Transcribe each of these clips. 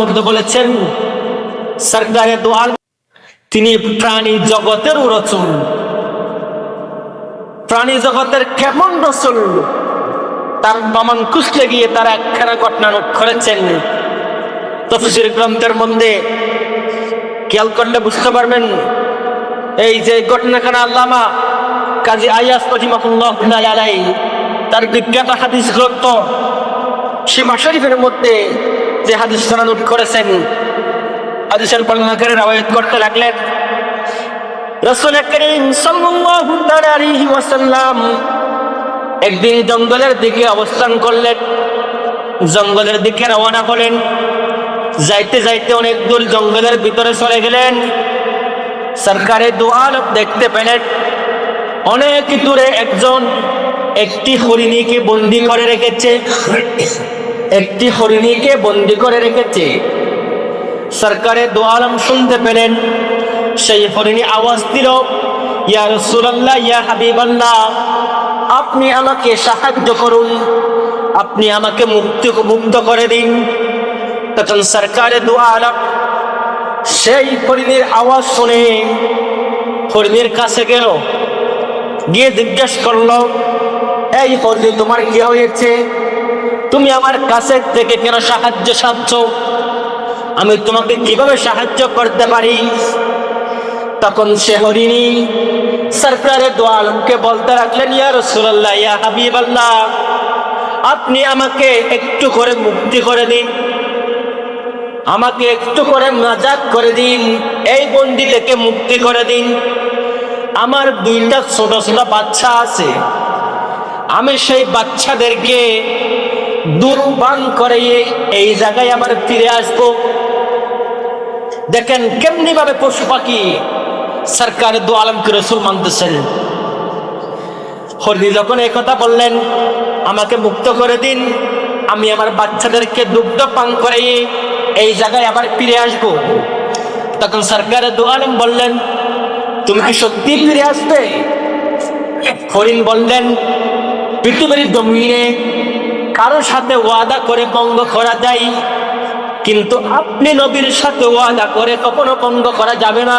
মধ্যে বলেছেন দোয়াল তিনি প্রাণী জগতের রচন প্রাণী জগতের কেমন রসুল? তার প্রমাণ খুঁজতে গিয়ে তারা একখানা ঘটনা নোট করেছেন। তফসির গ্রন্থের মধ্যে খেয়াল করলে বুঝতে পারবেন, এই যে ঘটনাখানা আল্লামা কাজী আয়াস রহিমাকুল্লাহ আলাই, তার বিজ্ঞাত হাদিস গ্রন্থ সীমা শরীফের মধ্যে যে হাদিস তারা নোট করেছেন। হাদিসের বর্ণনাকারী রাওয়ায়াত করতে লাগলেন। রসুল করিম ওয়াসাল্লাম একদিন জঙ্গলের দিকে অবস্থান করলেন। জঙ্গলের দিকে রওনা হলেন। যাইতে যাইতে অনেক দূর জঙ্গলের ভিতরে চলে গেলেন। সরকারে দোয়াল দেখতে পেলেন। অনেক দূরে একজন একটি হরিণীকে বন্দি করে রেখেছে। একটি হরিণীকে বন্দি করে রেখেছে। সরকারে দোয়ালম শুনতে পেলেন। সেই হরিণী আওয়াজ দিল, ইয়া রসুলাল্লাহ, ইয়া হাবিবাল্লাহ, আপনি আমাকে সাহায্য করুন। আপনি আমাকে মুক্তি মুক্ত করে দিন। তখন সরকারে দোয়ালম সেই হরিণীর আওয়াজ শুনে হরিণীর কাছে গেল, গিয়ে জিজ্ঞেস করল, এই হরিণী, তোমার কি হয়েছে? তুমি আমার কাছে থেকে কেন সাহায্য সাধ্য আমি তোমাকে কীভাবে সাহায্য করতে পারি? তখন সে হরিণী সরকারের দোয়ালমকে বলতে রাখলেন ইয়া রসুল্লাহ ইয়া হাবিবাল্লাহ, আপনি আমাকে একটু করে মুক্তি করে দিন। আমাকে একটু করে নাজাদ করে দিন। এই বন্দি থেকে মুক্তি করে দিন। আমার দুইটা ছোট ছোট বাচ্চা আছে। আমি সেই বাচ্চাদেরকে দুর্বান করে এই জায়গায় আবার ফিরে আসব। দেখেন কেমনি ভাবে পশু পাখি সরকার দু আলমকে রসুল মানতেছেন। হরি যখন কথা বললেন, আমাকে মুক্ত করে দিন, আমি আমার বাচ্চাদেরকে দুগ্ধ পান করে এই জায়গায় আবার ফিরে আসব। তখন সরকারের দু আলম বললেন, তুমি কি সত্যি ফিরে আসবে? হরিণ বললেন, পৃথিবীর জমিনে কারোর সাথে ওয়াদা করে ভঙ্গ করা যায়, কিন্তু আপনি নবীর সাথে ওয়াদা করে কখনো ভঙ্গ করা যাবে না।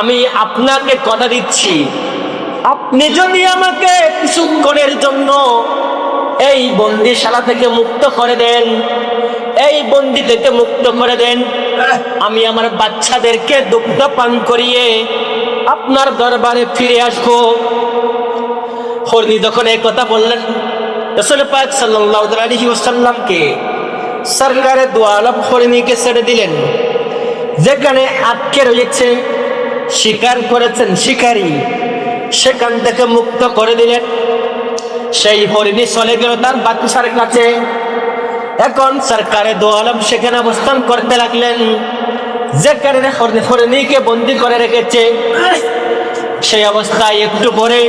আমি আপনাকে কথা দিচ্ছি, আপনি যদি আমাকে কিছুক্ষণের জন্য এই বন্দিশালা থেকে মুক্ত করে দেন, এই বন্দি থেকে মুক্ত করে দেন, আমি আমার বাচ্চাদেরকে দুগ্ধ পান করিয়ে আপনার দরবারে ফিরে আসব। হরিণী যখন এই কথা বললেন রসুল পাক সাল্লাল্লাহু আলাইহি ওয়াসাল্লামকে সরকারে দোয়ালব ছেড়ে দিলেন। যেখানে আটকে শিকার করেছেন শিকারী, সেখান থেকে মুক্ত করে দিলেন। সেই হরিণী চলে গেল তার বাচ্চার কাছে। এখন সরকারে দোয়ালম সেখানে অবস্থান করতে লাগলেন। যেখানে হরিণীকে বন্দি করে রেখেছে, সেই অবস্থায় একটু পরে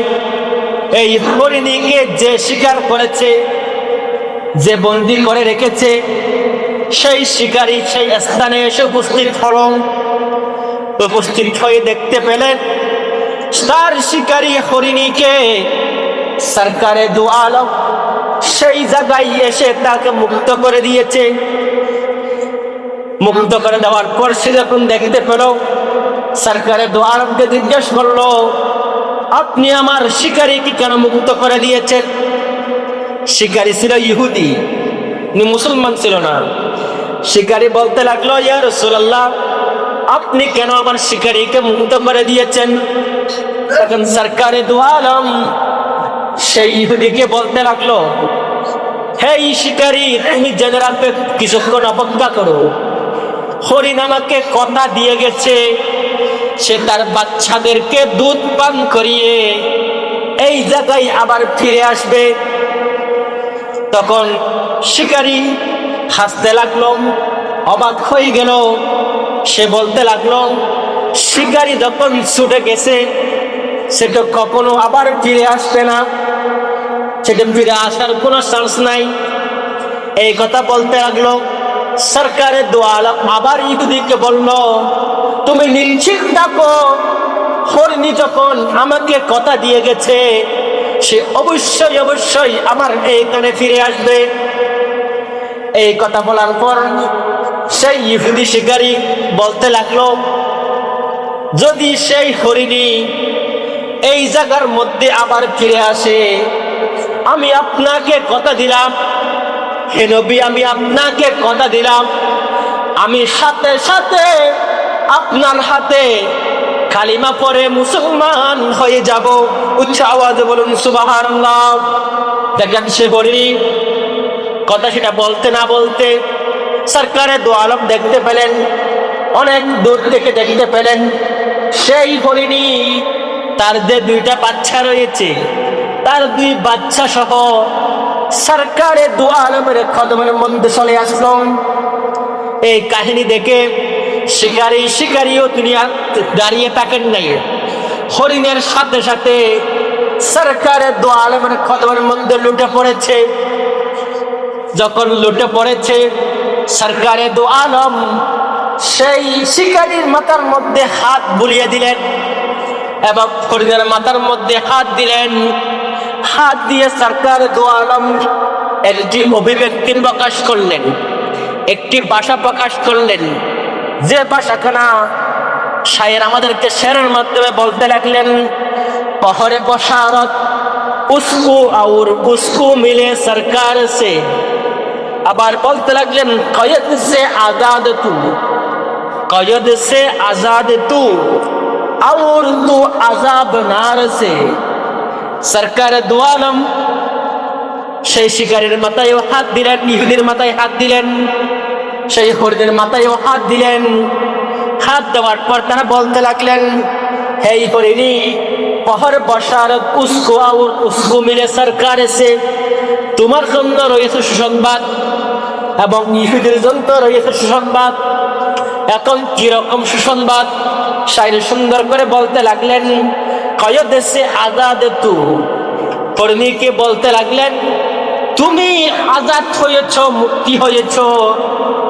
এই হরিণীকে যে শিকার করেছে, যে বন্দি করে রেখেছে, সেই শিকারী সেই স্থানে এসে উপস্থিত হল। উপস্থিত হয়ে দেখতে পেলেন, তার শিকারী হরিণীকে সরকারে দু আলম সেই জায়গায় এসে তাকে মুক্ত করে দিয়েছে। মুক্ত করে দেওয়ার পর সে যখন দেখতে পেল, সরকারে দু আলমকে জিজ্ঞেস করল আপনি আমার শিকারীকে কেন মুক্ত করে দিয়েছেন? শিকারী ছিল ইহুদি মুসলমান ছিল না। শিকারী বলতে লাগল, ইয়া রসুল্লাহ আপনি কেন আমার শিকারীকে মুক্ত করে দিয়েছেন? তখন সরকারে দোয়ালম সেই ইহুদিকে বলতে লাগল হে শিকারী, তুমি জেনে রাখবে কিছুক্ষণ অপেক্ষা করো। হরিণ আমাকে কথা দিয়ে গেছে। সে তার বাচ্চাদেরকে দুধ পান করিয়ে এই জায়গায় আবার ফিরে আসবে। তখন শিকারী হাসতে লাগল, অবাক হয়ে গেল। সে বলতে লাগল, শিকারী যখন ছুটে গেছে সেটা কখনো আবার ফিরে আসবে না। সেটা ফিরে আসার কোনো চান্স নাই। এই কথা বলতে লাগল। সরকারের দোয়াল। আবার ইহুদিকে বলল, তুমি নিশ্চিত থাকো, হরিণী যখন আমাকে কথা দিয়ে গেছে, সে অবশ্যই অবশ্যই আমার এইখানে ফিরে আসবে। এই কথা বলার পর সেই ইহুদি শিকারী বলতে লাগল, যদি সেই হরিণী এই জায়গার মধ্যে আবার ফিরে আসে, আমি আপনাকে কথা দিলাম হে নবী, আমি আপনাকে কথা দিলাম। আমি সাথে সাথে আপনার হাতে কালিমা পরে মুসলমান হয়ে যাব। উচ্চ আওয়াজে বলুন সুবাহান দেখেন, সে হরিণী কথা সেটা বলতে না বলতে সরকারের দো আলম দেখতে পেলেন, অনেক দূর থেকে দেখতে পেলেন। সেই হরিণী তার যে দুইটা বাচ্চা রয়েছে, তার দুই বাচ্চা সহ সরকারের দু আলমের কদমের মধ্যে চলে আসলো। এই কাহিনী দেখে শিকারী শিকারীও তিনি দাঁড়িয়ে থাকেন নাই। হরিণের সাথে সাথে সরকারের দু আলমের কদমের মধ্যে লুটে পড়েছে। যখন লুটে পড়েছে, সরকারে দু আলম সেই শিকারীর মাথার মধ্যে হাত বুলিয়ে দিলেন এবং হরিণের মাথার মধ্যে হাত দিলেন। হাত দিয়ে সরকার দোয়ালম একটি অভিব্যক্তি প্রকাশ করলেন, একটি ভাষা প্রকাশ করলেন। যে ভাষাখানা শায়ের আমাদেরকে শেরের মাধ্যমে বলতে লাগলেন, পহরে বসারত উস্কু আউর উস্কু মিলে সরকার সে। আবার বলতে লাগলেন, কয়েদ সে আজাদ তু, কয়েদ সে আজাদ তু, আউর তু আজাব নার সে। সরকার দুয়ালম সেই শিকারের মাথায়ও হাত দিলেন, ইহুদির মাথায় হাত দিলেন, সেই হরিদের মাথায়ও হাত দিলেন। হাত দেওয়ার পর তারা বলতে লাগলেন, হেই হরিণী পহর বসার উস্কো আর উস্কো মিলে সরকার এসে তোমার জন্য রয়েছে সুসংবাদ এবং ইহুদের জন্য রয়েছে সুসংবাদ। এখন কীরকম সুসংবাদ? শাইর সুন্দর করে বলতে লাগলেন কয় দেশে আজাদ তু? কর্মীকে বলতে লাগলেন, তুমি আজাদ হয়েছ, মুক্তি হয়েছ,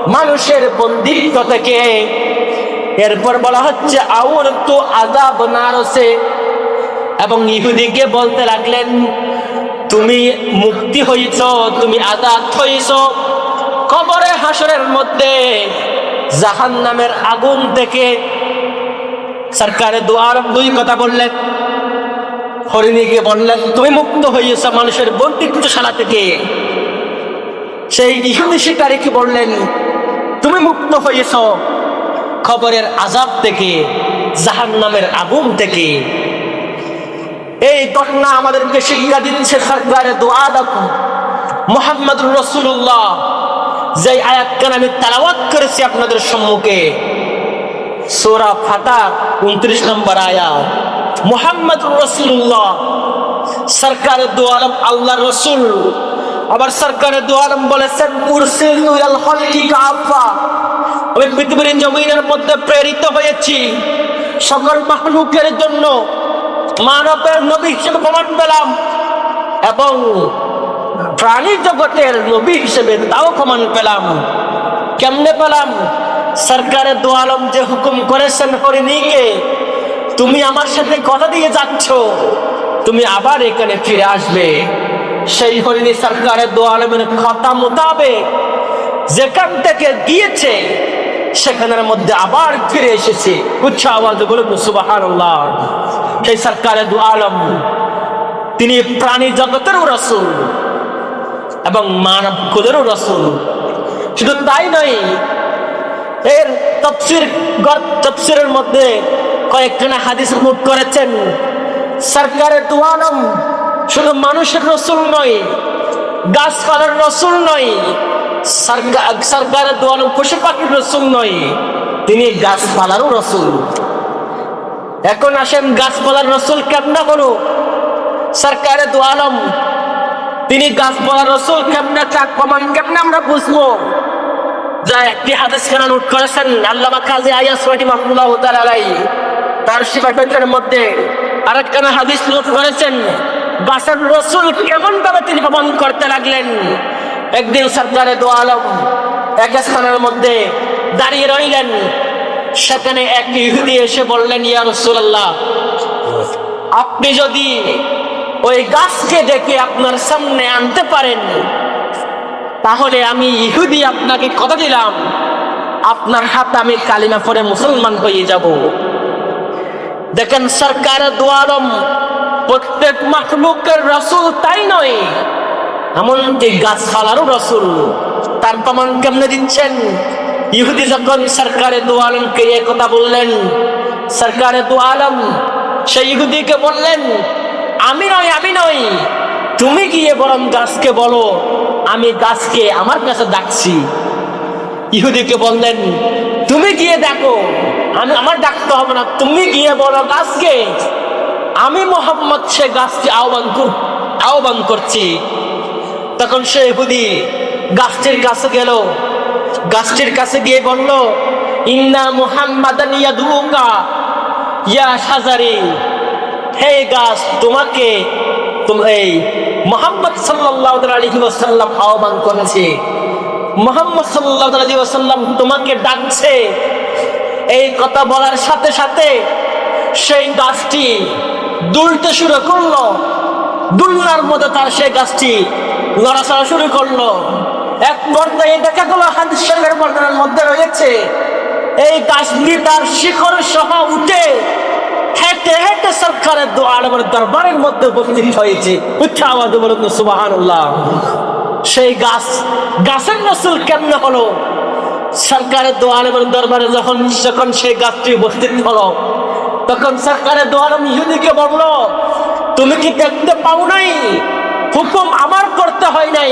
মানুষের বন্দিত্ব থেকে। এরপর বলা হচ্ছে, আউর তো আজাব নারসে? এবং ইহুদিকে বলতে লাগলেন, তুমি মুক্তি হয়েছ, তুমি আজাদ হয়েছ কবরে হাসরের মধ্যে জাহান নামের আগুন থেকে সরকারের দুয়ার দুই কথা বললেন। হরিণীকে বললেন, তুমি মুক্ত হয়েছ মানুষের বন্দিত্বশালা থেকে সেই ইহুদি শিকারীকে বললেন, তুমি মুক্ত হয়েছ খবরের আজাব থেকে জাহান নামের আগুন থেকে। এই ঘটনা আমাদেরকে শিক্ষা দিচ্ছে সরকারের দোয়া দেখো মোহাম্মদুর রসুল্লাহ যে আয়াতখান আমি তালাওয়াত করেছি আপনাদের সম্মুখে সোরা ফাতা উনত্রিশ নম্বর আয়াত। মোহাম্মদুর রসুল্লাহ সরকারের দোয়ালম আল্লাহ রসুল। আবার সরকারের দোয়ালম বলেছেন আমি পৃথিবীর জমিনের মধ্যে প্রেরিত হয়েছি। সকল মাহলুকের জন্য মানবের নবী হিসেবে প্রমাণ পেলাম এবং প্রাণী জগতের নবী হিসেবে তাও প্রমাণ পেলাম। কেমনে পেলাম? সরকারের দোয়ালম যে হুকুম করেছেন হরিণীকে, তুমি আমার সাথে কথা দিয়ে যাচ্ছ, তুমি আবার এখানে ফিরে আসবে। সেই হরিণী সরকারের দোয়ালমের কথা মোতাবেক যেখান থেকে গিয়েছে, সেখানের মধ্যে আবার ফিরে এসেছে। উচ্চ আওয়াজ বলে সুবাহান সেই সরকারের দু আলম, তিনি প্রাণী জগতেরও রসুল এবং মানব কুদেরও রসুল। শুধু তাই নয় এর তফসির তফসিরের মধ্যে কয়েকখানা হাদিস মুখ করেছেন। সরকারের দু আলম শুধু মানুষের রসুল নয়, গাছপালার রসুল নয় সরকারের দোয়ানো পশু পাখির রসুল নয়, তিনি গাছপালারও রসুল। এখন আসেন গাছপালার রসুল কেমনা করো সরকারের দোয়ালম তিনি গাছপালার রসুল কেমনে চাক প্রমাণ কেমনে আমরা বুঝব? যা একটি হাদিস খানা নোট করেছেন আল্লাহ কাজী আয়াস ওয়াটি মাহমুল্লাহ আলাই তার শিবাটের মধ্যে আরেকখানা হাদিস নোট করেছেন গাছের রসুল কেমন ভাবে তিনি প্রমাণ করতে লাগলেন? একদিন সরকারে দো আলম এক স্থানের মধ্যে দাঁড়িয়ে রইলেন, সেখানে এক ইহুদি এসে বললেন, ইয়া রসুল্লাহ আপনি যদি ওই গাছকে ডেকে আপনার সামনে আনতে পারেন তাহলে আমি ইহুদি আপনাকে কথা দিলাম। আপনার হাতে আমি কালিমা পরে মুসলমান হয়ে যাব। দেখেন সরকার দোয়ারম প্রত্যেক মাখলুকের রসুল তাই নয়, এমনকি গাছপালারও রসুল। তার প্রমাণ কেমনে দিচ্ছেন? ইহুদি যখন সরকারে দু আলমকে এ কথা বললেন, সরকারে দু আলম সেই ইহুদিকে বললেন, আমি নয়, আমি নই, তুমি গিয়ে বরং গাছকে বলো। আমি গাছকে আমার কাছে ডাকছি। ইহুদিকে বললেন, তুমি গিয়ে দেখো, আমি, আমার ডাকতে হবে না, তুমি গিয়ে বলো গাছকে। আমি মোহাম্মদ সে গাছকে আহ্বান আহ্বান করছি। তখন সে ইহুদি গাছটির কাছে গেল। গাছটির কাছে গিয়ে বলল, ইন্না মুহাম্মাদান ইয়া সাজারি হে গাছ, তোমাকে তোম- এই মোহাম্মদ সাল্লাল্লাহু আলাইহি ওয়াসাল্লাম আহ্বান করেছে। মোহাম্মদ সাল্লাল্লাহু আলাইহি ওয়াসাল্লাম তোমাকে ডাকছে। এই কথা বলার সাথে সাথে সেই গাছটি দুলতে শুরু করল। দুলনার মধ্যে তার সেই গাছটি লড়াচড়া শুরু করল। এক পর্যায়ে দেখা গেল হাদিস শরীফের বর্ণনার মধ্যে রয়েছে, এই গাছটি তার শিখর সহ উঠে হেঁটে হেঁটে সরকারের দোয়ার দরবারের মধ্যে উপস্থিত হয়েছে। উচ্চ আওয়াজে বলুন সুবহানাল্লাহ। সেই গাছ, গাছের নসল কেমন হলো? সরকারের দোয়ালের দরবারে যখন যখন সেই গাছটি উপস্থিত হলো, তখন সরকারের দোয়ালম ইহুদিকে বলল, তুমি কি দেখতে পাও নাই? হুকুম আমার করতে হয় নাই।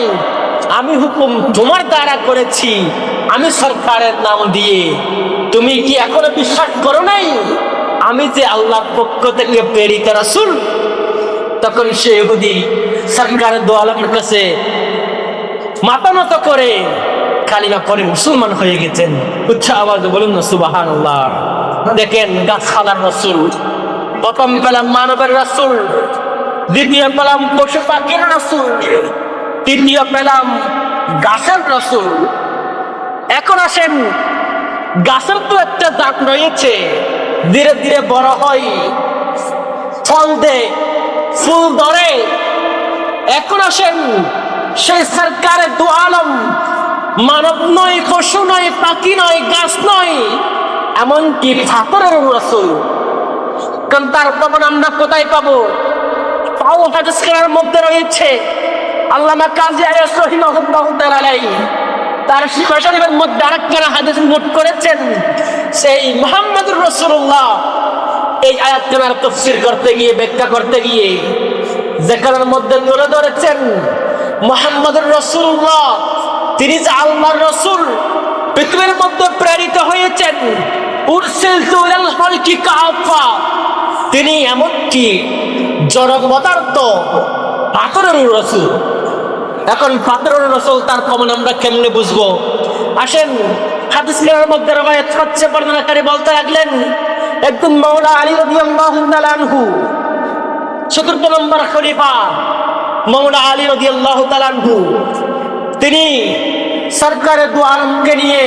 আমি হুকুম তোমার দ্বারা করেছি। আমি সরকারের নাম দিয়ে। তুমি কি এখনও বিশ্বাস করো নাই? আমি যে আল্লাহর পক্ষ থেকে প্রেরিত রাসূল, তখন সে ইহুদি সরকারের দোয়ালের কাছে মাথা নত করে কালিমা পরে মুসলমান হয়ে গেছেন। উচ্চ আওয়াজ বলুন না সুবাহান দেখেন, গাছপালার রসুল, প্রথম পেলাম মানবের রসুল, দ্বিতীয় পেলাম পশু পাখির রসুল, তৃতীয় পেলাম গাছের রসুল। এখন আসেন, গাছের তো একটা দাগ রয়েছে। ধীরে ধীরে বড় হয়। ফল দে ফুল ধরে। এখন আসেন সেই সরকারের দু আলম। মানব নয় পশু নয়, পাখি নয়, গাছ নয়, এমনকি ফাতরের রসুল। কারণ তার প্রমাণ আমরা কোথায় পাবো? পাও কেনার মধ্যে রয়েছে। আল্লামা কাজী আয়াস তার শরীফের মধ্যে আরেকখানা হাদিস নোট করেছেন, সেই মুহাম্মদুর রাসূলুল্লাহ। এই আয়াত কেনার তফসির করতে গিয়ে, ব্যাখ্যা করতে গিয়ে যেখানের মধ্যে তুলে ধরেছেন, মোহাম্মদুর রসুল্লাহ তিনি যে আল্লাহর রসুল, পৃথিবীর মধ্যে প্রেরিত হয়েছেন তিনি এমনকি জড় পদার্থ পাথরের রসুল। এখন পাথরের রসুল তার কমন আমরা কেমনে বুঝব? আসেন মধ্যে চতুর্থ নম্বর খলিফা তিনি সরকারের দু নিয়ে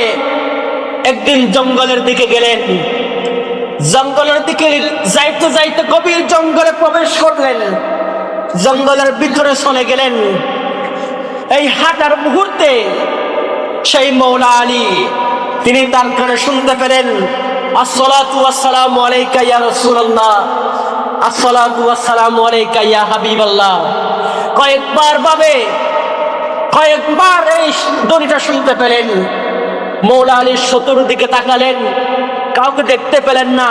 একদিন জঙ্গলের দিকে গেলেন। জঙ্গলের দিকে যাইতে যাইতে গভীর জঙ্গলে প্রবেশ করলেন। জঙ্গলের ভিতরে চলে গেলেন। এই হাঁটার মুহূর্তে সেই মৌলা আলী, তিনি তার কানে শুনতে পেলেন হাবিবাল্লাহ। কয়েকবার কয়েকবার এই শুনতে পেলেন। আলীর শত্রুর দিকে তাকালেন, কাউকে দেখতে পেলেন না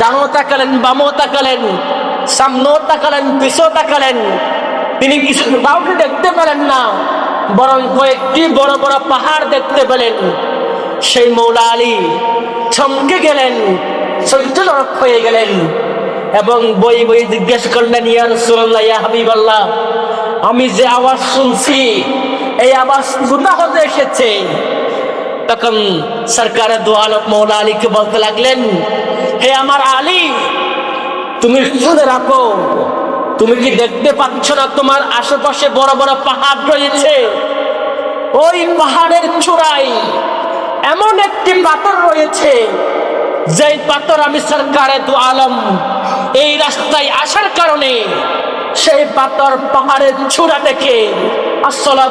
ডানো তাকালেন, বামও তাকালেন, সামনেও তাকালেন, পিছও তাকালেন। তিনি কিছু কাউকে দেখতে পেলেন না, বরং কয়েকটি বড় বড় পাহাড় দেখতে পেলেন। সেই মৌলা আলী চমকে গেলেন সঞ্চলক হয়ে গেলেন এবং বই বই জিজ্ঞেস করলেন, ইয়া রাসূলুল্লাহ, ইয়া হাবিবাল্লাহ, আমি যে আওয়াজ শুনছি, এই আওয়াজ কোথা হতে এসেছে। তখন সরকারের দোয়ালত মৌলা আলীকে বলতে লাগলেন, হে আমার আলী, তুমি শুনে রাখো তুমি কি দেখতে পাচ্ছ না তোমার আশেপাশে বড় বড় পাহাড় রয়েছে? ওই পাহাড়ের চূড়ায় এমন একটি পাথর রয়েছে, যেই পাথর আমি সরকারে দু আলম, এই রাস্তায় আসার কারণে সেই পাথর পাহাড়ের চূড়া থেকে আসলা